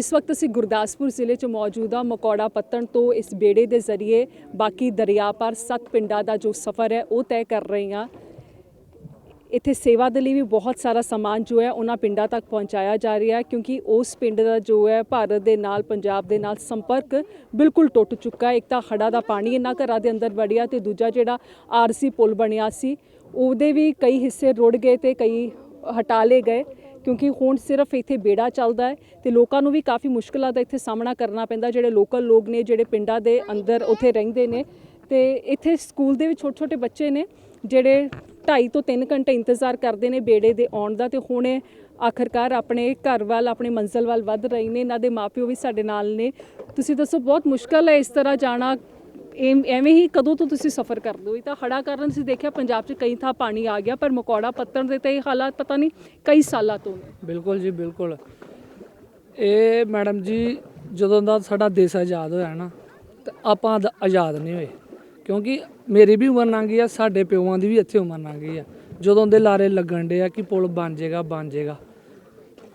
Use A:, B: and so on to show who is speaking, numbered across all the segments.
A: ਇਸ ਵਕਤ ਅਸੀਂ ਗੁਰਦਾਸਪੁਰ ਜ਼ਿਲ੍ਹੇ 'ਚ ਮੌਜੂਦਾ ਮਕੌੜਾ ਪੱਤਣ ਤੋਂ ਇਸ ਬੇੜੇ ਦੇ ਜ਼ਰੀਏ ਬਾਕੀ ਦਰਿਆ ਪਾਰ ਸੱਤ ਪਿੰਡਾਂ ਦਾ ਜੋ ਸਫ਼ਰ ਹੈ, ਉਹ ਤੈਅ ਕਰ ਰਹੇ ਹਾਂ। ਇੱਥੇ ਸੇਵਾ ਦੇ ਲਈ ਵੀ ਬਹੁਤ ਸਾਰਾ ਸਮਾਨ ਜੋ ਹੈ, ਉਹਨਾਂ ਪਿੰਡਾਂ ਤੱਕ ਪਹੁੰਚਾਇਆ ਜਾ ਰਿਹਾ ਹੈ, ਕਿਉਂਕਿ ਉਸ ਪਿੰਡ ਦਾ ਜੋ ਹੈ, ਭਾਰਤ ਦੇ ਨਾਲ, ਪੰਜਾਬ ਦੇ ਨਾਲ ਸੰਪਰਕ ਬਿਲਕੁਲ ਟੁੱਟ ਚੁੱਕਾ ਹੈ। ਇੱਕ ਤਾਂ ਹੜਾ ਦਾ ਪਾਣੀ ਇਹਨਾਂ ਘਰਾਂ ਦੇ ਅੰਦਰ ਵੜਿਆ ਤੇ ਦੂਜਾ ਜਿਹੜਾ ਆਰਸੀ ਪੁਲ ਬਣਿਆ ਸੀ, ਉਹਦੇ ਵੀ ਕਈ ਹਿੱਸੇ ਰੁੜ ਗਏ ਤੇ ਕਈ ਹਟਾ ਲਏ ਗਏ। ਕਿਉਂਕਿ ਹੁਣ ਸਿਰਫ ਇੱਥੇ ਬੇੜਾ ਚੱਲਦਾ ਹੈ ਤੇ ਲੋਕਾਂ ਨੂੰ ਵੀ ਕਾਫੀ ਮੁਸ਼ਕਲਾਂ ਦਾ ਇੱਥੇ ਸਾਹਮਣਾ ਕਰਨਾ ਪੈਂਦਾ। ਜਿਹੜੇ ਲੋਕਲ ਲੋਕ ਨੇ, ਜਿਹੜੇ ਪਿੰਡਾਂ ਦੇ ਅੰਦਰ ਉੱਥੇ ਰਹਿੰਦੇ ਨੇ ਤੇ ਇੱਥੇ ਸਕੂਲ ਦੇ ਵਿੱਚ ਛੋਟੇ ਛੋਟੇ ਬੱਚੇ ਨੇ, ਜਿਹੜੇ 2.5 ਤੋਂ 3 ਘੰਟੇ ਇੰਤਜ਼ਾਰ ਕਰਦੇ ਨੇ ਬੇੜੇ ਦੇ ਆਉਣ ਦਾ ਤੇ ਹੁਣ ਇਹ ਆਖਰਕਾਰ ਆਪਣੇ ਘਰ ਵੱਲ, ਆਪਣੇ ਮੰਜ਼ਲ ਵੱਲ ਵੱਧ ਰਹੇ ਨੇ। ਇਹਨਾਂ ਦੇ ਮਾਪਿਓ ਵੀ ਸਾਡੇ ਨਾਲ ਨੇ। ਤੁਸੀਂ ਦੱਸੋ, ਬਹੁਤ ਮੁਸ਼ਕਲ ਹੈ ਇਸ ਤਰ੍ਹਾਂ ਜਾਣਾ। ਐਮ- ਐਵੇਂ ਹੀ ਕਦੋਂ ਤੋਂ ਤੁਸੀਂ ਸਫ਼ਰ ਕਰਦੇ ਹੋ? ਇਹ ਤਾਂ ਹੜਾ ਕਾਰਨ ਅਸੀਂ ਦੇਖਿਆ ਪੰਜਾਬ 'ਚ ਕਈ ਥਾਂ ਪਾਣੀ ਆ ਗਿਆ, ਪਰ ਮਕੌੜਾ ਪੱਤਣ ਦੇ ਤਾਂ ਇਹ ਹਾਲਾਤ ਪਤਾ ਨਹੀਂ ਕਈ ਸਾਲਾਂ ਤੋਂ ਨੇ।
B: ਬਿਲਕੁਲ ਜੀ, ਬਿਲਕੁਲ। ਇਹ ਮੈਡਮ ਜੀ, ਜਦੋਂ ਦਾ ਸਾਡਾ ਦੇਸ਼ ਆਜ਼ਾਦ ਹੋਇਆ ਨਾ, ਤੇ ਆਪਾਂ ਆਜ਼ਾਦ ਨਹੀਂ ਹੋਏ। ਕਿਉਂਕਿ ਮੇਰੀ ਵੀ ਉਮਰ ਲੰਘ ਗਈ ਆ, ਸਾਡੇ ਪਿਓਾਂ ਦੀ ਵੀ ਇੱਥੇ ਉਮਰ ਲੰਘ ਗਈ ਆ। ਜਦੋਂ ਦੇ ਲਾਰੇ ਲੱਗਣ ਡੇ ਆ ਕਿ ਪੁਲ ਬਣ ਜਾਏਗਾ ਬਣ ਜਾਏਗਾ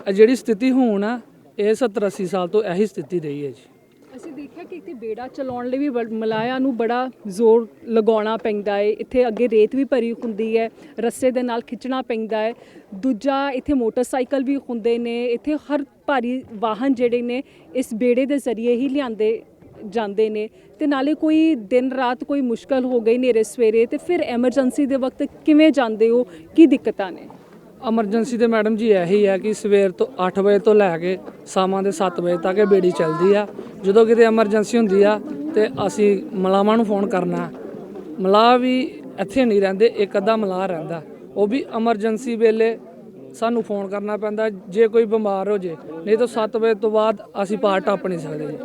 B: ਇਹ ਜਿਹੜੀ ਸਥਿਤੀ ਹੁਣ ਆ, ਇਹ 70 80 ਸਾਲ ਤੋਂ ਇਹੀ ਸਥਿਤੀ ਰਹੀ ਹੈ ਜੀ।
A: ਅਸੀਂ ਦੇਖਿਆ ਕਿ ਇੱਥੇ ਬੇੜਾ ਚਲਾਉਣ ਲਈ ਵੀ ਬੜ- ਮਲਾਇਆ ਨੂੰ ਬੜਾ ਜ਼ੋਰ ਲਗਾਉਣਾ ਪੈਂਦਾ ਹੈ ਇੱਥੇ ਅੱਗੇ ਰੇਤ ਵੀ ਭਰੀ ਹੁੰਦੀ ਹੈ ਰੱਸੇ ਦੇ ਨਾਲ ਖਿੱਚਣਾ ਪੈਂਦਾ ਹੈ ਦੂਜਾ, ਇੱਥੇ ਮੋਟਰਸਾਈਕਲ ਵੀ ਹੁੰਦੇ ਨੇ, ਇੱਥੇ ਹਰ ਭਾਰੀ ਵਾਹਨ ਜਿਹੜੇ ਨੇ, ਇਸ ਬੇੜੇ ਦੇ ਜ਼ਰੀਏ ਹੀ ਲਿਆਂਦੇ ਜਾਂਦੇ ਨੇ। ਤੇ ਨਾਲੇ ਕੋਈ ਦਿਨ ਰਾਤ ਕੋਈ ਮੁਸ਼ਕਲ ਹੋ ਗਈ ਨੇਰੇ ਸਵੇਰੇ, ਤੇ ਫਿਰ ਐਮਰਜੈਂਸੀ ਦੇ ਵਕਤ ਕਿਵੇਂ ਜਾਂਦੇ ਹੋ? ਕੀ ਦਿੱਕਤਾਂ ਨੇ?
B: ਐਮਰਜੈਂਸੀ ਤੇ ਮੈਡਮ ਜੀ ਇਹੀ ਹੈ ਕਿ ਸਵੇਰ ਤੋਂ 8 ਵਜੇ ਤੋਂ ਲੈ ਕੇ ਸ਼ਾਮਾਂ ਦੇ 7 ਵਜੇ ਤੱਕ ਇਹ ਬੇੜੀ ਚੱਲਦੀ ਆ। ਜਦੋਂ ਕਿਤੇ ਐਮਰਜੈਂਸੀ ਹੁੰਦੀ ਆ ਤੇ ਅਸੀਂ ਮਲਾਵਾਂ ਨੂੰ ਫੋਨ ਕਰਨਾ। ਮਲਾਹ ਵੀ ਇੱਥੇ ਨਹੀਂ ਰਹਿੰਦੇ, ਇੱਕ ਅੱਧਾ ਮਲਾਹ ਰਹਿੰਦਾ। ਉਹ ਵੀ ਐਮਰਜੈਂਸੀ ਵੇਲੇ ਸਾਨੂੰ ਫੋਨ ਕਰਨਾ ਪੈਂਦਾ, ਜੇ ਕੋਈ ਬਿਮਾਰ ਹੋ ਜੇ। ਨਹੀਂ ਤਾਂ 7 ਵਜੇ ਤੋਂ ਬਾਅਦ ਅਸੀਂ ਪਾਰ ਟੱਪ ਨਹੀਂ ਸਕਦੇ ਜੀ।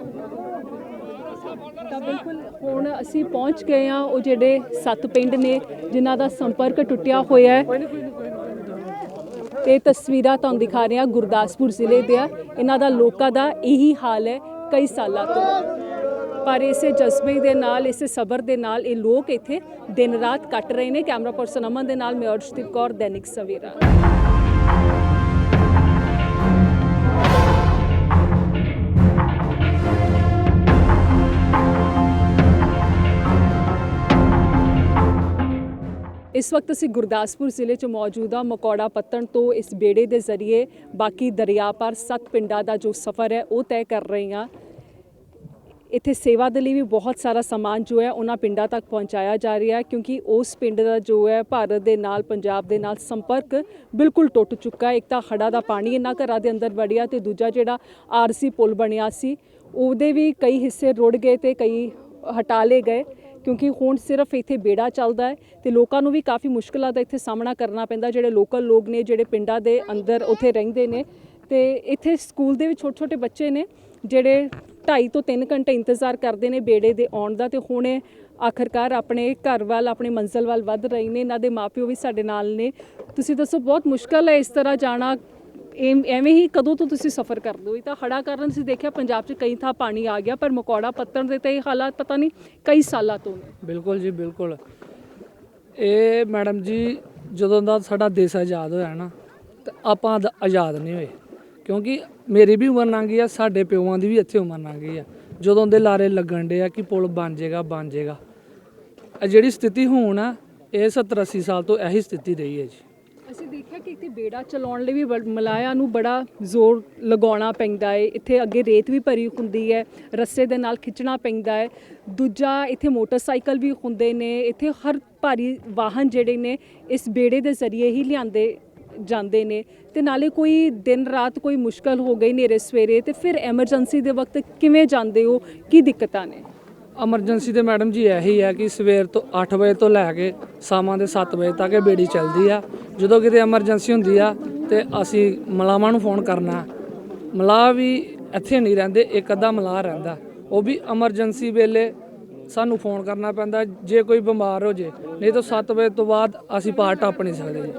A: ਤਾਂ ਬਿਲਕੁਲ ਹੁਣ ਅਸੀਂ ਪਹੁੰਚ ਗਏ ਹਾਂ, ਉਹ ਜਿਹੜੇ ਸੱਤ ਪਿੰਡ ਨੇ, ਜਿਨ੍ਹਾਂ ਦਾ ਸੰਪਰਕ ਟੁੱਟਿਆ ਹੋਇਆ ਹੈ। ਤੇ ਤਸਵੀਰਾਂ ਤੁਹਾਨੂੰ ਦਿਖਾ ਰਹੇ ਹਾਂ ਗੁਰਦਾਸਪੁਰ ਜ਼ਿਲ੍ਹੇ ਦੇ ਆ ਇਹਨਾਂ ਦਾ ਲੋਕਾਂ ਦਾ ਇਹੀ ਹਾਲ ਹੈ ਕਈ ਸਾਲਾਂ ਤੋਂ। ਪਰ ਇਸੇ ਜਜ਼ਬੇ ਦੇ ਨਾਲ, ਇਸੇ ਸਬਰ ਦੇ ਨਾਲ ਇਹ ਲੋਕ ਇੱਥੇ ਦਿਨ ਰਾਤ ਕੱਟ ਰਹੇ ਨੇ। ਕੈਮਰਾ ਪਰਸਨ ਅਮਨ ਦੇ ਨਾਲ ਮੈਂ ਅਰਸ਼ਦੀਪ ਕੌਰ, ਦੈਨਿਕ ਸਵੇਰਾ। ਇਸ ਵਕਤ ਅਸੀਂ ਗੁਰਦਾਸਪੁਰ ਜ਼ਿਲ੍ਹੇ 'ਚ ਮੌਜੂਦਾ ਮਕੌੜਾ ਪੱਤਣ ਤੋਂ ਇਸ ਬੇੜੇ ਦੇ ਜ਼ਰੀਏ ਬਾਕੀ ਦਰਿਆ ਪਾਰ ਸੱਤ ਪਿੰਡਾਂ ਦਾ ਜੋ ਸਫ਼ਰ ਹੈ, ਉਹ ਤੈਅ ਕਰ ਰਹੇ ਹਾਂ। ਇੱਥੇ ਸੇਵਾ ਦੇ ਲਈ ਵੀ ਬਹੁਤ ਸਾਰਾ ਸਮਾਨ ਜੋ ਹੈ, ਉਹਨਾਂ ਪਿੰਡਾਂ ਤੱਕ ਪਹੁੰਚਾਇਆ ਜਾ ਰਿਹਾ ਹੈ, ਕਿਉਂਕਿ ਉਸ ਪਿੰਡ ਦਾ ਜੋ ਹੈ, ਭਾਰਤ ਦੇ ਨਾਲ, ਪੰਜਾਬ ਦੇ ਨਾਲ ਸੰਪਰਕ ਬਿਲਕੁਲ ਟੁੱਟ ਚੁੱਕਾ ਹੈ। ਇੱਕ ਤਾਂ ਹੜਾ ਦਾ ਪਾਣੀ ਇਹਨਾਂ ਘਰਾਂ ਦੇ ਅੰਦਰ ਵੜਿਆ ਤੇ ਦੂਜਾ ਜਿਹੜਾ ਆਰਸੀ ਪੁਲ ਬਣਿਆ ਸੀ, ਉਹਦੇ ਵੀ ਕਈ ਹਿੱਸੇ ਰੁੜ ਗਏ ਤੇ ਕਈ ਹਟਾ ਲਏ ਗਏ। ਕਿਉਂਕਿ ਹੁਣ ਸਿਰਫ ਇੱਥੇ ਬੇੜਾ ਚੱਲਦਾ ਹੈ ਤੇ ਲੋਕਾਂ ਨੂੰ ਵੀ ਕਾਫੀ ਮੁਸ਼ਕਲਾਂ ਦਾ ਇੱਥੇ ਸਾਹਮਣਾ ਕਰਨਾ ਪੈਂਦਾ। ਜਿਹੜੇ ਲੋਕਲ ਲੋਕ ਨੇ, ਜਿਹੜੇ ਪਿੰਡਾਂ ਦੇ ਅੰਦਰ ਉੱਥੇ ਰਹਿੰਦੇ ਨੇ ਤੇ ਇੱਥੇ ਸਕੂਲ ਦੇ ਵਿੱਚ ਛੋਟੇ ਛੋਟੇ ਬੱਚੇ ਨੇ, ਜਿਹੜੇ 2.5 ਤੋਂ 3 ਘੰਟੇ ਇੰਤਜ਼ਾਰ ਕਰਦੇ ਨੇ ਬੇੜੇ ਦੇ ਆਉਣ ਦਾ ਤੇ ਹੁਣ ਇਹ ਆਖਰਕਾਰ ਆਪਣੇ ਘਰ ਵੱਲ, ਆਪਣੇ ਮੰਜ਼ਲ ਵੱਲ ਵੱਧ ਰਹੇ ਨੇ। ਇਹਨਾਂ ਦੇ ਮਾਪਿਓ ਵੀ ਸਾਡੇ ਨਾਲ ਨੇ। ਤੁਸੀਂ ਦੱਸੋ, ਬਹੁਤ ਮੁਸ਼ਕਲ ਹੈ ਇਸ ਤਰ੍ਹਾਂ ਜਾਣਾ। ਐਮ- ਐਵੇਂ ਹੀ ਕਦੋਂ ਤੋਂ ਤੁਸੀਂ ਸਫ਼ਰ ਕਰਦੇ ਹੋ? ਇਹ ਤਾਂ ਹੜਾ ਕਾਰਨ ਅਸੀਂ ਦੇਖਿਆ ਪੰਜਾਬ 'ਚ ਕਈ ਥਾਂ ਪਾਣੀ ਆ ਗਿਆ, ਪਰ ਮਕੌੜਾ ਪੱਤਣ ਦੇ ਤਾਂ ਇਹ ਹਾਲਾਤ ਪਤਾ ਨਹੀਂ ਕਈ ਸਾਲਾਂ ਤੋਂ ਨੇ।
B: ਬਿਲਕੁਲ ਜੀ, ਬਿਲਕੁਲ। ਇਹ ਮੈਡਮ ਜੀ, ਜਦੋਂ ਦਾ ਸਾਡਾ ਦੇਸ਼ ਆਜ਼ਾਦ ਹੋਇਆ ਨਾ, ਤੇ ਆਪਾਂ ਆਜ਼ਾਦ ਨਹੀਂ ਹੋਏ। ਕਿਉਂਕਿ ਮੇਰੀ ਵੀ ਉਮਰ ਲੰਘ ਗਈ ਆ, ਸਾਡੇ ਪਿਓਾਂ ਦੀ ਵੀ ਇੱਥੇ ਉਮਰ ਲੰਘ ਗਈ ਆ। ਜਦੋਂ ਦੇ ਲਾਰੇ ਲੱਗਣ ਡੇ ਆ ਕਿ ਪੁਲ ਬਣ ਜਾਏਗਾ ਬਣ ਜਾਏਗਾ ਇਹ ਜਿਹੜੀ ਸਥਿਤੀ ਹੁਣ ਆ, ਇਹ 70 80 ਸਾਲ ਤੋਂ ਇਹੀ ਸਥਿਤੀ ਰਹੀ ਹੈ ਜੀ।
A: ਅਸੀਂ ਦੇਖਿਆ ਕਿ ਇੱਥੇ ਬੇੜਾ ਚਲਾਉਣ ਲਈ ਵੀ ਬੜ- ਮਲਾਇਆ ਨੂੰ ਬੜਾ ਜ਼ੋਰ ਲਗਾਉਣਾ ਪੈਂਦਾ ਹੈ ਇੱਥੇ ਅੱਗੇ ਰੇਤ ਵੀ ਭਰੀ ਹੁੰਦੀ ਹੈ ਰੱਸੇ ਦੇ ਨਾਲ ਖਿੱਚਣਾ ਪੈਂਦਾ ਹੈ ਦੂਜਾ, ਇੱਥੇ ਮੋਟਰਸਾਈਕਲ ਵੀ ਹੁੰਦੇ ਨੇ, ਇੱਥੇ ਹਰ ਭਾਰੀ ਵਾਹਨ ਜਿਹੜੇ ਨੇ, ਇਸ ਬੇੜੇ ਦੇ ਜ਼ਰੀਏ ਹੀ ਲਿਆਂਦੇ ਜਾਂਦੇ ਨੇ। ਤੇ ਨਾਲੇ ਕੋਈ ਦਿਨ ਰਾਤ ਕੋਈ ਮੁਸ਼ਕਲ ਹੋ ਗਈ ਨੇਰੇ ਸਵੇਰੇ, ਤੇ ਫਿਰ ਐਮਰਜੈਂਸੀ ਦੇ ਵਕਤ ਕਿਵੇਂ ਜਾਂਦੇ ਹੋ? ਕੀ ਦਿੱਕਤਾਂ ਨੇ?
B: ਐਮਰਜੈਂਸੀ ਤੇ ਮੈਡਮ ਜੀ ਇਹੀ ਹੈ ਕਿ ਸਵੇਰ ਤੋਂ 8 ਵਜੇ ਤੋਂ ਲੈ ਕੇ ਸ਼ਾਮਾਂ ਦੇ 7 ਵਜੇ ਤੱਕ ਇਹ ਬੇੜੀ ਚੱਲਦੀ ਆ। ਜਦੋਂ ਕਿਤੇ ਐਮਰਜੈਂਸੀ ਹੁੰਦੀ ਆ ਤੇ ਅਸੀਂ ਮਲਾਵਾਂ ਨੂੰ ਫੋਨ ਕਰਨਾ। ਮਲਾਹ ਵੀ ਇੱਥੇ ਨਹੀਂ ਰਹਿੰਦੇ, ਇੱਕ ਅੱਧਾ ਮਲਾਹ ਰਹਿੰਦਾ। ਉਹ ਵੀ ਐਮਰਜੈਂਸੀ ਵੇਲੇ ਸਾਨੂੰ ਫੋਨ ਕਰਨਾ ਪੈਂਦਾ, ਜੇ ਕੋਈ ਬਿਮਾਰ ਹੋ ਜੇ। ਨਹੀਂ ਤਾਂ 7 ਵਜੇ ਤੋਂ ਬਾਅਦ ਅਸੀਂ ਪਾਰ ਟੱਪ ਨਹੀਂ ਸਕਦੇ ਜੀ।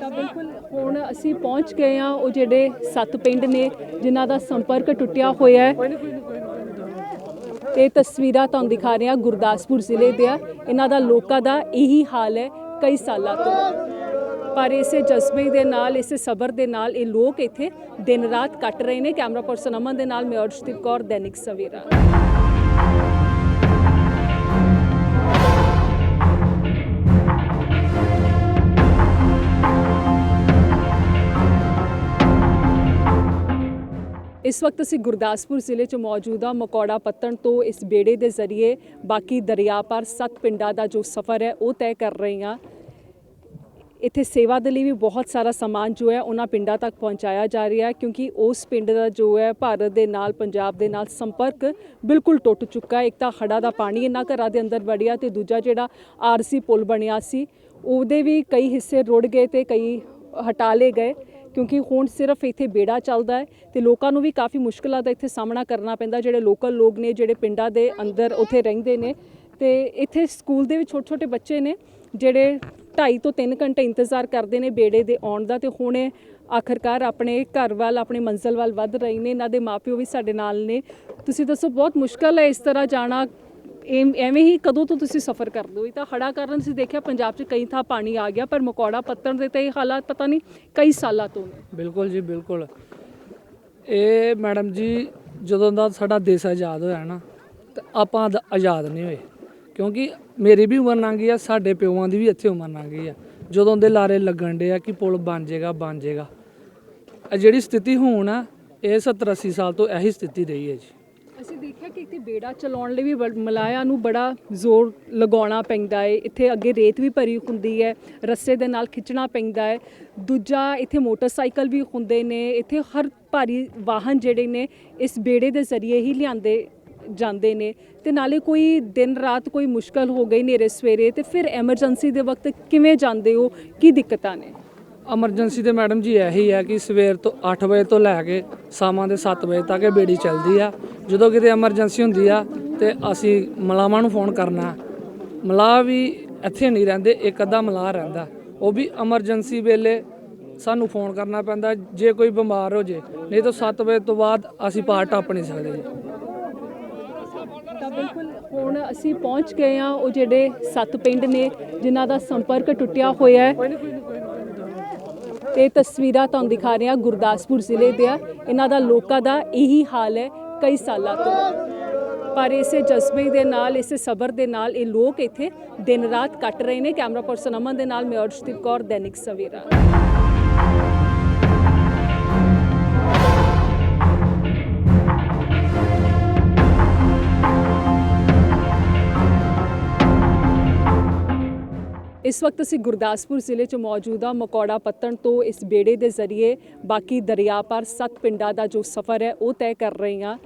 A: ਤਾਂ ਬਿਲਕੁਲ ਹੁਣ ਅਸੀਂ ਪਹੁੰਚ ਗਏ ਹਾਂ, ਉਹ ਜਿਹੜੇ ਸੱਤ ਪਿੰਡ ਨੇ, ਜਿਨ੍ਹਾਂ ਦਾ ਸੰਪਰਕ ਟੁੱਟਿਆ ਹੋਇਆ ਹੈ। ਤੇ ਤਸਵੀਰਾਂ ਤੁਹਾਨੂੰ ਦਿਖਾ ਰਹੇ ਹਾਂ ਗੁਰਦਾਸਪੁਰ ਜ਼ਿਲ੍ਹੇ ਦੇ ਆ ਇਹਨਾਂ ਦਾ ਲੋਕਾਂ ਦਾ ਇਹੀ ਹਾਲ ਹੈ ਕਈ ਸਾਲਾਂ ਤੋਂ। ਪਰ ਇਸੇ ਜਜ਼ਬੇ ਦੇ ਨਾਲ, ਇਸੇ ਸਬਰ ਦੇ ਨਾਲ ਇਹ ਲੋਕ ਇੱਥੇ ਦਿਨ ਰਾਤ ਕੱਟ ਰਹੇ ਨੇ। ਕੈਮਰਾ ਪਰਸਨ ਅਮਨ ਦੇ ਨਾਲ ਮੈਂ ਅਰਸ਼ਦੀਪ ਕੌਰ, ਦੈਨਿਕ ਸਵੇਰਾ। ਇਸ ਵਕਤ ਅਸੀਂ ਗੁਰਦਾਸਪੁਰ ਜ਼ਿਲ੍ਹੇ 'ਚ ਮੌਜੂਦ ਹਾਂ। ਮਕੌੜਾ ਪੱਤਣ ਤੋਂ ਇਸ ਬੇੜੇ ਦੇ ਜ਼ਰੀਏ ਬਾਕੀ ਦਰਿਆ ਪਾਰ ਸੱਤ ਪਿੰਡਾਂ ਦਾ ਜੋ ਸਫ਼ਰ ਹੈ, ਉਹ ਤੈਅ ਕਰ ਰਹੇ ਹਾਂ। ਇੱਥੇ ਸੇਵਾ ਦੇ ਲਈ ਵੀ ਬਹੁਤ ਸਾਰਾ ਸਮਾਨ ਜੋ ਹੈ, ਉਹਨਾਂ ਪਿੰਡਾਂ ਤੱਕ ਪਹੁੰਚਾਇਆ ਜਾ ਰਿਹਾ ਹੈ, ਕਿਉਂਕਿ ਉਸ ਪਿੰਡ ਦਾ ਜੋ ਹੈ, ਭਾਰਤ ਦੇ ਨਾਲ, ਪੰਜਾਬ ਦੇ ਨਾਲ ਸੰਪਰਕ ਬਿਲਕੁਲ ਟੁੱਟ ਚੁੱਕਾ ਹੈ। ਇੱਕ ਤਾਂ ਹੜਾ ਦਾ ਪਾਣੀ ਇਹਨਾਂ ਘਰਾਂ ਦੇ ਅੰਦਰ ਵੜਿਆ ਤੇ ਦੂਜਾ ਜਿਹੜਾ ਆਰਸੀ ਪੁਲ ਬਣਿਆ ਸੀ, ਉਹਦੇ ਵੀ ਕਈ ਹਿੱਸੇ ਰੁੜ ਗਏ ਤੇ ਕਈ ਹਟਾ ਲਏ ਗਏ। ਕਿਉਂਕਿ ਹੁਣ ਸਿਰਫ ਇੱਥੇ ਬੇੜਾ ਚੱਲਦਾ ਹੈ ਤੇ ਲੋਕਾਂ ਨੂੰ ਵੀ ਕਾਫੀ ਮੁਸ਼ਕਲਾਂ ਦਾ ਇੱਥੇ ਸਾਹਮਣਾ ਕਰਨਾ ਪੈਂਦਾ। ਜਿਹੜੇ ਲੋਕਲ ਲੋਕ ਨੇ, ਜਿਹੜੇ ਪਿੰਡਾਂ ਦੇ ਅੰਦਰ ਉੱਥੇ ਰਹਿੰਦੇ ਨੇ ਤੇ ਇੱਥੇ ਸਕੂਲ ਦੇ ਵਿੱਚ ਛੋਟੇ ਛੋਟੇ ਬੱਚੇ ਨੇ, ਜਿਹੜੇ 2.5 ਤੋਂ 3 ਘੰਟੇ ਇੰਤਜ਼ਾਰ ਕਰਦੇ ਨੇ ਬੇੜੇ ਦੇ ਆਉਣ ਦਾ ਤੇ ਹੁਣ ਇਹ ਆਖਰਕਾਰ ਆਪਣੇ ਘਰ ਵੱਲ, ਆਪਣੇ ਮੰਜ਼ਲ ਵੱਲ ਵੱਧ ਰਹੇ ਨੇ। ਇਹਨਾਂ ਦੇ ਮਾਪਿਓ ਵੀ ਸਾਡੇ ਨਾਲ ਨੇ। ਤੁਸੀਂ ਦੱਸੋ, ਬਹੁਤ ਮੁਸ਼ਕਲ ਹੈ ਇਸ ਤਰ੍ਹਾਂ ਜਾਣਾ। ਐਮ- ਐਵੇਂ ਹੀ ਕਦੋਂ ਤੋਂ ਤੁਸੀਂ ਸਫ਼ਰ ਕਰਦੇ ਹੋ? ਇਹ ਤਾਂ ਹੜਾ ਕਾਰਨ ਅਸੀਂ ਦੇਖਿਆ ਪੰਜਾਬ 'ਚ ਕਈ ਥਾਂ ਪਾਣੀ ਆ ਗਿਆ, ਪਰ ਮਕੌੜਾ ਪੱਤਣ ਦੇ ਤਾਂ ਇਹ ਹਾਲਾਤ ਪਤਾ ਨਹੀਂ ਕਈ ਸਾਲਾਂ ਤੋਂ ਨੇ।
B: ਬਿਲਕੁਲ ਜੀ, ਬਿਲਕੁਲ। ਇਹ ਮੈਡਮ ਜੀ, ਜਦੋਂ ਦਾ ਸਾਡਾ ਦੇਸ਼ ਆਜ਼ਾਦ ਹੋਇਆ ਨਾ, ਤੇ ਆਪਾਂ ਆਜ਼ਾਦ ਨਹੀਂ ਹੋਏ। ਕਿਉਂਕਿ ਮੇਰੀ ਵੀ ਉਮਰ ਲੰਘ ਗਈ ਆ, ਸਾਡੇ ਪਿਓਾਂ ਦੀ ਵੀ ਇੱਥੇ ਉਮਰ ਲੰਘ ਗਈ ਆ। ਜਦੋਂ ਦੇ ਲਾਰੇ ਲੱਗਣ ਡੇ ਆ ਕਿ ਪੁਲ ਬਣ ਜਾਏਗਾ ਬਣ ਜਾਏਗਾ। ਇਹ ਜਿਹੜੀ ਸਥਿਤੀ ਹੁਣ ਆ, ਇਹ 70 80 ਸਾਲ ਤੋਂ ਇਹੀ ਸਥਿਤੀ ਰਹੀ ਹੈ ਜੀ।
A: ਅਸੀਂ ਦੇਖਿਆ ਕਿ ਇੱਥੇ ਬੇੜਾ ਚਲਾਉਣ ਲਈ ਵੀ ਬੜ- ਮਲਾਇਆ ਨੂੰ ਬੜਾ ਜ਼ੋਰ ਲਗਾਉਣਾ ਪੈਂਦਾ ਹੈ ਇੱਥੇ ਅੱਗੇ ਰੇਤ ਵੀ ਭਰੀ ਹੁੰਦੀ ਹੈ ਰੱਸੇ ਦੇ ਨਾਲ ਖਿੱਚਣਾ ਪੈਂਦਾ ਹੈ ਦੂਜਾ, ਇੱਥੇ ਮੋਟਰਸਾਈਕਲ ਵੀ ਹੁੰਦੇ ਨੇ, ਇੱਥੇ ਹਰ ਭਾਰੀ ਵਾਹਨ ਜਿਹੜੇ ਨੇ, ਇਸ ਬੇੜੇ ਦੇ ਜ਼ਰੀਏ ਹੀ ਲਿਆਂਦੇ ਜਾਂਦੇ ਨੇ। ਤੇ ਨਾਲੇ ਕੋਈ ਦਿਨ ਰਾਤ ਕੋਈ ਮੁਸ਼ਕਲ ਹੋ ਗਈ ਨੇਰੇ ਸਵੇਰੇ, ਤੇ ਫਿਰ ਐਮਰਜੈਂਸੀ ਦੇ ਵਕਤ ਕਿਵੇਂ ਜਾਂਦੇ ਹੋ? ਕੀ ਦਿੱਕਤਾਂ ਨੇ?
B: ਐਮਰਜੈਂਸੀ ਤੇ ਮੈਡਮ ਜੀ ਇਹੀ ਹੈ ਕਿ ਸਵੇਰ ਤੋਂ 8 ਵਜੇ ਤੋਂ ਲੈ ਕੇ ਸ਼ਾਮਾਂ ਦੇ 7 ਵਜੇ ਤੱਕ ਇਹ ਬੇੜੀ ਚੱਲਦੀ ਆ। ਜਦੋਂ ਕਿਤੇ ਐਮਰਜੈਂਸੀ ਹੁੰਦੀ ਆ ਤੇ ਅਸੀਂ ਮਲਾਵਾਂ ਨੂੰ ਫੋਨ ਕਰਨਾ। ਮਲਾਹ ਵੀ ਇੱਥੇ ਨਹੀਂ ਰਹਿੰਦੇ, ਇੱਕ ਅੱਧਾ ਮਲਾਹ ਰਹਿੰਦਾ। ਉਹ ਵੀ ਐਮਰਜੈਂਸੀ ਵੇਲੇ ਸਾਨੂੰ ਫੋਨ ਕਰਨਾ ਪੈਂਦਾ, ਜੇ ਕੋਈ ਬਿਮਾਰ ਹੋ ਜੇ। ਨਹੀਂ ਤਾਂ 7 ਵਜੇ ਤੋਂ ਬਾਅਦ ਅਸੀਂ ਪਾਰ ਟੱਪ ਨਹੀਂ ਸਕਦੇ ਜੀ।
A: ਤਾਂ ਬਿਲਕੁਲ ਹੁਣ ਅਸੀਂ ਪਹੁੰਚ ਗਏ ਆ ਉਹ ਜਿਹੜੇ ਸੱਤ ਪਿੰਡ ਨੇ, ਜਿਨ੍ਹਾਂ ਦਾ ਸੰਪਰਕ ਟੁੱਟਿਆ ਹੋਇਆ ਹੈ। ਤੇ ਤਸਵੀਰਾਂ ਤੁਹਾਨੂੰ ਦਿਖਾ ਰਹੇ ਹਾਂ ਗੁਰਦਾਸਪੁਰ ਜ਼ਿਲ੍ਹੇ ਦੇ ਆ ਇਹਨਾਂ ਦਾ ਲੋਕਾਂ ਦਾ ਇਹੀ ਹਾਲ ਹੈ ਕਈ ਸਾਲਾਂ ਤੋਂ। ਪਰ ਇਸੇ ਜਜ਼ਬੇ ਦੇ ਨਾਲ, ਇਸੇ ਸਬਰ ਦੇ ਨਾਲ ਇਹ ਲੋਕ ਇੱਥੇ ਦਿਨ ਰਾਤ ਕੱਟ ਰਹੇ ਨੇ। ਕੈਮਰਾ ਪਰਸਨ ਅਮਨ ਦੇ ਨਾਲ ਮੈਂ ਅਰਸ਼ਦੀਪ ਕੌਰ, ਦੈਨਿਕ ਸਵੇਰਾ। ਇਸ ਵਕਤ ਅਸੀਂ ਗੁਰਦਾਸਪੁਰ ਜ਼ਿਲ੍ਹੇ 'ਚ ਮੌਜੂਦਾ ਮਕੌੜਾ ਪੱਤਣ ਤੋਂ ਇਸ ਬੇੜੇ ਦੇ ਜ਼ਰੀਏ ਬਾਕੀ ਦਰਿਆ ਪਾਰ ਸੱਤ ਪਿੰਡਾਂ ਦਾ ਜੋ ਸਫ਼ਰ ਹੈ, ਉਹ ਤੈਅ ਕਰ ਰਹੇ ਹਾਂ।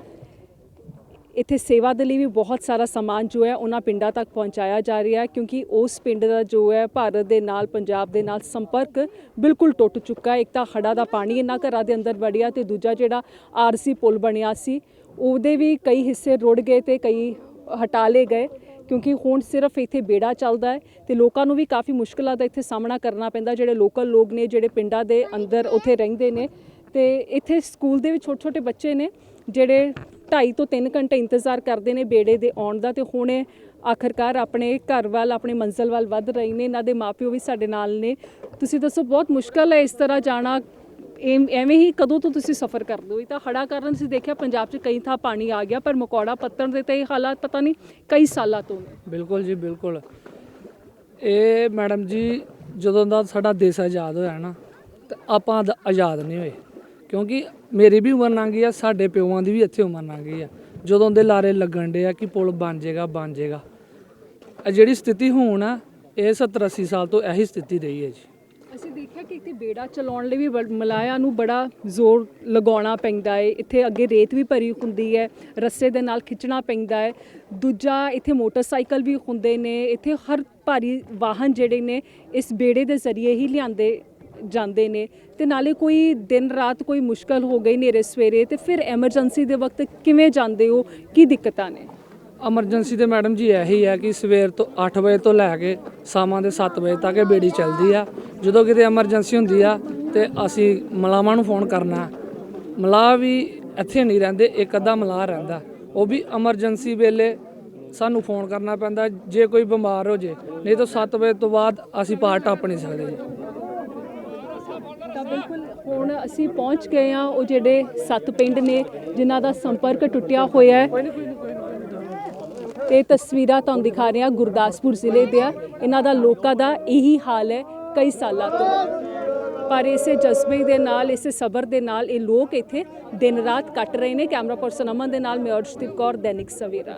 A: ਇੱਥੇ ਸੇਵਾ ਦੇ ਲਈ ਵੀ ਬਹੁਤ ਸਾਰਾ ਸਮਾਨ ਜੋ ਹੈ, ਉਹਨਾਂ ਪਿੰਡਾਂ ਤੱਕ ਪਹੁੰਚਾਇਆ ਜਾ ਰਿਹਾ ਹੈ, ਕਿਉਂਕਿ ਉਸ ਪਿੰਡ ਦਾ ਜੋ ਹੈ, ਭਾਰਤ ਦੇ ਨਾਲ, ਪੰਜਾਬ ਦੇ ਨਾਲ ਸੰਪਰਕ ਬਿਲਕੁਲ ਟੁੱਟ ਚੁੱਕਾ ਹੈ। ਇੱਕ ਤਾਂ ਹੜਾ ਦਾ ਪਾਣੀ ਇਹਨਾਂ ਘਰਾਂ ਦੇ ਅੰਦਰ ਵੜਿਆ ਤੇ ਦੂਜਾ ਜਿਹੜਾ ਆਰਸੀ ਪੁਲ ਬਣਿਆ ਸੀ, ਉਹਦੇ ਵੀ ਕਈ ਹਿੱਸੇ ਰੁੜ ਗਏ ਤੇ ਕਈ ਹਟਾ ਲਏ ਗਏ। ਕਿਉਂਕਿ ਹੁਣ ਸਿਰਫ ਇੱਥੇ ਬੇੜਾ ਚੱਲਦਾ ਹੈ ਤੇ ਲੋਕਾਂ ਨੂੰ ਵੀ ਕਾਫੀ ਮੁਸ਼ਕਲਾਂ ਦਾ ਇੱਥੇ ਸਾਹਮਣਾ ਕਰਨਾ ਪੈਂਦਾ। ਜਿਹੜੇ ਲੋਕਲ ਲੋਕ ਨੇ, ਜਿਹੜੇ ਪਿੰਡਾਂ ਦੇ ਅੰਦਰ ਉੱਥੇ ਰਹਿੰਦੇ ਨੇ ਤੇ ਇੱਥੇ ਸਕੂਲ ਦੇ ਵਿੱਚ ਛੋਟੇ ਛੋਟੇ ਬੱਚੇ ਨੇ, ਜਿਹੜੇ 2.5 ਤੋਂ 3 ਘੰਟੇ ਇੰਤਜ਼ਾਰ ਕਰਦੇ ਨੇ ਬੇੜੇ ਦੇ ਆਉਣ ਦਾ ਤੇ ਹੁਣ ਇਹ ਆਖਰਕਾਰ ਆਪਣੇ ਘਰ ਵੱਲ, ਆਪਣੇ ਮੰਜ਼ਲ ਵੱਲ ਵੱਧ ਰਹੇ ਨੇ। ਇਹਨਾਂ ਦੇ ਮਾਪਿਓ ਵੀ ਸਾਡੇ ਨਾਲ ਨੇ। ਤੁਸੀਂ ਦੱਸੋ, ਬਹੁਤ ਮੁਸ਼ਕਲ ਹੈ ਇਸ ਤਰ੍ਹਾਂ ਜਾਣਾ। ਐਮ- ਐਵੇਂ ਹੀ ਕਦੋਂ ਤੋਂ ਤੁਸੀਂ ਸਫ਼ਰ ਕਰਦੇ ਹੋ? ਇਹ ਤਾਂ ਹੜਾ ਕਾਰਨ ਅਸੀਂ ਦੇਖਿਆ ਪੰਜਾਬ 'ਚ ਕਈ ਥਾਂ ਪਾਣੀ ਆ ਗਿਆ, ਪਰ ਮਕੌੜਾ ਪੱਤਣ ਦੇ ਤਾਂ ਇਹ ਹਾਲਾਤ ਪਤਾ ਨਹੀਂ ਕਈ ਸਾਲਾਂ ਤੋਂ ਨੇ।
B: ਬਿਲਕੁਲ ਜੀ, ਬਿਲਕੁਲ। ਇਹ ਮੈਡਮ ਜੀ, ਜਦੋਂ ਦਾ ਸਾਡਾ ਦੇਸ਼ ਆਜ਼ਾਦ ਹੋਇਆ ਨਾ, ਤੇ ਆਪਾਂ ਆਜ਼ਾਦ ਨਹੀਂ ਹੋਏ। ਕਿਉਂਕਿ ਮੇਰੀ ਵੀ ਉਮਰ ਲੰਘ ਗਈ ਆ, ਸਾਡੇ ਪਿਓਾਂ ਦੀ ਵੀ ਇੱਥੇ ਉਮਰ ਲੰਘ ਗਈ ਆ। ਜਦੋਂ ਦੇ ਲਾਰੇ ਲੱਗਣ ਡੇ ਆ ਕਿ ਪੁਲ ਬਣ ਜਾਏਗਾ ਬਣ ਜਾਏਗਾ ਇਹ ਜਿਹੜੀ ਸਥਿਤੀ ਹੁਣ ਆ, ਇਹ 70 80 ਸਾਲ ਤੋਂ ਇਹੀ ਸਥਿਤੀ ਰਹੀ ਹੈ ਜੀ।
A: ਅਸੀਂ ਦੇਖਿਆ ਕਿ ਇੱਥੇ ਬੇੜਾ ਚਲਾਉਣ ਲਈ ਵੀ ਬੜ- ਮਲਾਇਆ ਨੂੰ ਬੜਾ ਜ਼ੋਰ ਲਗਾਉਣਾ ਪੈਂਦਾ ਹੈ ਇੱਥੇ ਅੱਗੇ ਰੇਤ ਵੀ ਭਰੀ ਹੁੰਦੀ ਹੈ ਰੱਸੇ ਦੇ ਨਾਲ ਖਿੱਚਣਾ ਪੈਂਦਾ ਹੈ ਦੂਜਾ, ਇੱਥੇ ਮੋਟਰਸਾਈਕਲ ਵੀ ਹੁੰਦੇ ਨੇ, ਇੱਥੇ ਹਰ ਭਾਰੀ ਵਾਹਨ ਜਿਹੜੇ ਨੇ, ਇਸ ਬੇੜੇ ਦੇ ਜ਼ਰੀਏ ਹੀ ਲਿਆਂਦੇ ਜਾਂਦੇ ਨੇ। ਤੇ ਨਾਲੇ ਕੋਈ ਦਿਨ ਰਾਤ ਕੋਈ ਮੁਸ਼ਕਲ ਹੋ ਗਈ ਨੇਰੇ ਸਵੇਰੇ, ਤੇ ਫਿਰ ਐਮਰਜੈਂਸੀ ਦੇ ਵਕਤ ਕਿਵੇਂ ਜਾਂਦੇ ਹੋ? ਕੀ ਦਿੱਕਤਾਂ ਨੇ?
B: ਐਮਰਜੈਂਸੀ ਤੇ ਮੈਡਮ ਜੀ ਇਹੀ ਹੈ ਕਿ ਸਵੇਰ ਤੋਂ 8 ਵਜੇ ਤੋਂ ਲੈ ਕੇ ਸ਼ਾਮਾਂ ਦੇ 7 ਵਜੇ ਤੱਕ ਇਹ ਬੇੜੀ ਚੱਲਦੀ ਆ। ਜਦੋਂ ਕਿਤੇ ਐਮਰਜੈਂਸੀ ਹੁੰਦੀ ਆ ਤੇ ਅਸੀਂ ਮਲਾਵਾਂ ਨੂੰ ਫੋਨ ਕਰਨਾ। ਮਲਾਹ ਵੀ ਇੱਥੇ ਨਹੀਂ ਰਹਿੰਦੇ, ਇੱਕ ਅੱਧਾ ਮਲਾਹ ਰਹਿੰਦਾ। ਉਹ ਵੀ ਐਮਰਜੈਂਸੀ ਵੇਲੇ ਸਾਨੂੰ ਫੋਨ ਕਰਨਾ ਪੈਂਦਾ, ਜੇ ਕੋਈ ਬਿਮਾਰ ਹੋ ਜੇ। ਨਹੀਂ ਤਾਂ 7 ਵਜੇ ਤੋਂ ਬਾਅਦ ਅਸੀਂ ਪਾਰ ਟੱਪ ਨਹੀਂ ਸਕਦੇ ਜੀ।
A: ਤਾਂ ਬਿਲਕੁਲ ਹੁਣ ਅਸੀਂ ਪਹੁੰਚ ਗਏ ਆ ਉਹ ਜਿਹੜੇ ਸੱਤ ਪਿੰਡ ਨੇ, ਜਿਨ੍ਹਾਂ ਦਾ ਸੰਪਰਕ ਟੁੱਟਿਆ ਹੋਇਆ ਹੈ। ਤੇ ਤਸਵੀਰਾਂ ਤੁਹਾਨੂੰ ਦਿਖਾ ਰਹੇ ਹਾਂ ਗੁਰਦਾਸਪੁਰ ਜ਼ਿਲ੍ਹੇ ਦੇ ਆ ਇਹਨਾਂ ਦਾ ਲੋਕਾਂ ਦਾ ਇਹੀ ਹਾਲ ਹੈ ਕਈ ਸਾਲਾਂ ਤੋਂ। ਪਰ ਇਸੇ ਜਜ਼ਬੇ ਦੇ ਨਾਲ, ਇਸੇ ਸਬਰ ਦੇ ਨਾਲ ਇਹ ਲੋਕ ਇੱਥੇ ਦਿਨ ਰਾਤ ਕੱਟ ਰਹੇ ਨੇ। ਕੈਮਰਾ ਪਰਸਨ ਅਮਨ ਦੇ ਨਾਲ ਮੈਂ ਅਰਸ਼ਦੀਪ ਕੌਰ, ਦੈਨਿਕ ਸਵੇਰਾ।